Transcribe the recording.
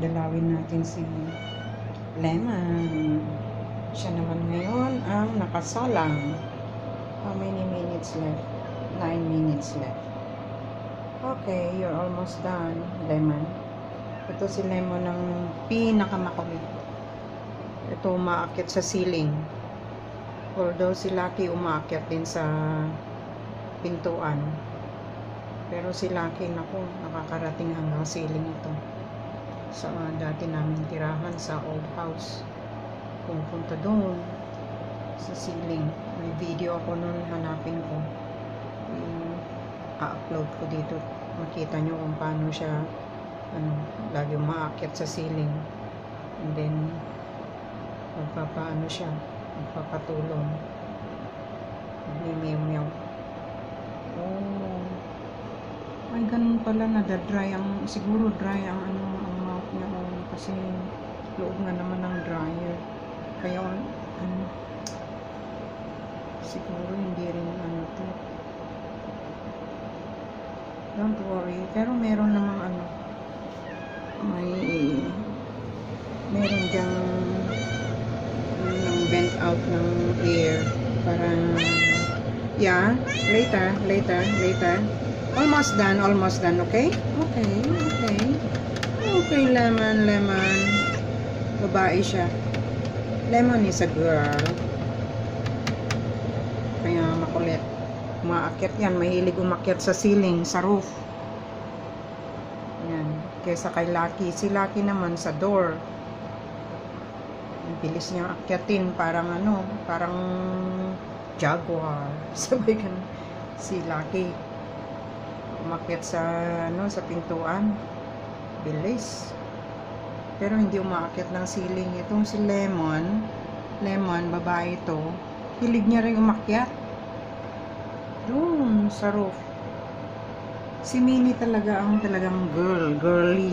dalawin natin si Lemon. Siya naman ngayon ang nakasalang. How many minutes left? 9 minutes left. Okay, you're almost done, Lemon. Ito si Lemon ang pinakamakulit. Ito umaakyat sa ceiling. Although si Lucky umaakyat din sa pintuan. Pero si Lucky, naku, nakakarating hanggang ceiling ito. Sa dati namin tirahan sa old house. Pumunta doon sa ceiling. May video ako noon, hanapin ko. Yung a-upload ko dito. Makita nyo kung paano siya ano, lagi umaakyat sa ceiling. And then, magpapaano siya, magpapatulong. Nagmi-meow-meow. Oh. Ay, ganun pala, nada-dry ang, siguro dry ang ano, ang mouth niya. Oh, kasi loob nga naman ng dryer. Kaya, ano, siguro hindi rin ano to. Don't worry. Pero meron namang ano, may, meron diyang ng vent out ng air para yeah later later later almost done almost done okay okay okay okay lemon lemon. Babae siya. Lemon is a girl. Kaya makulit. Umaakyat yan. Mahilig umakyat sa ceiling sa roof. Yan. Kesa kay Lucky. Si Lucky naman sa door. Ang bilis niyang akyatin. Parang ano parang jaguar. Sabay ka si Lucky. Umakyat sa ano sa pintuan bilis. Pero hindi umaakyat ng ceiling. Itong si Lemon Lemon babae ito hilig niya rin umakyat. Doon sa roof. Si Minnie talaga ang talagang girl girly